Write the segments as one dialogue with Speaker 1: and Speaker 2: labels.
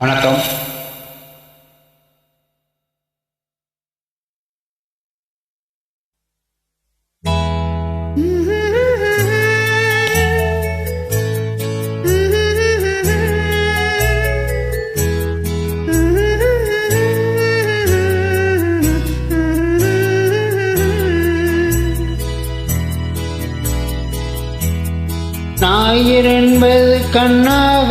Speaker 1: வணக்கம். ஞாயிறென்பது கண்ணாக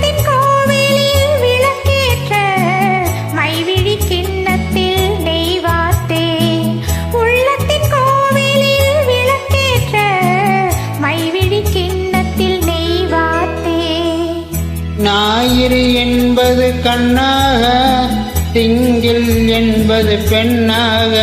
Speaker 1: ஞாயிறு என்பது கண்ணாக திங்கள் என்பது பெண்ணாக.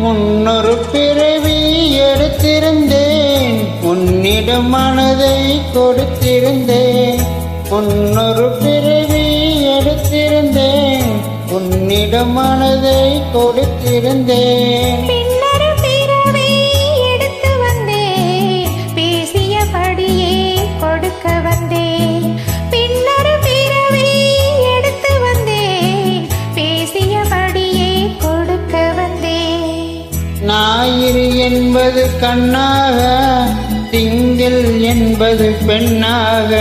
Speaker 1: முன்னொரு பிறவி எடுத்திருந்தேன். உன்னிடம் மனதை கொடுத்திருந்தேன். முன்னொரு பிறவி எடுத்திருந்தேன். உன்னிடம் மனதை கொடுத்திருந்தேன். என்பது கண்ணாக திங்கள் என்பது பெண்ணாக.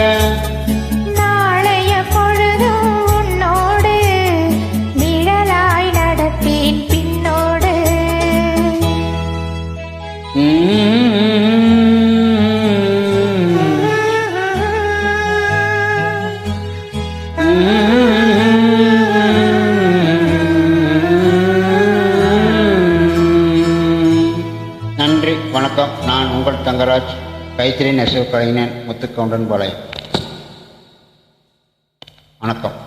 Speaker 1: தங்கராஜ் கைத்திரி நெசவு கலைஞன் முத்துக்கவுண்டன் பாளையம். வணக்கம்.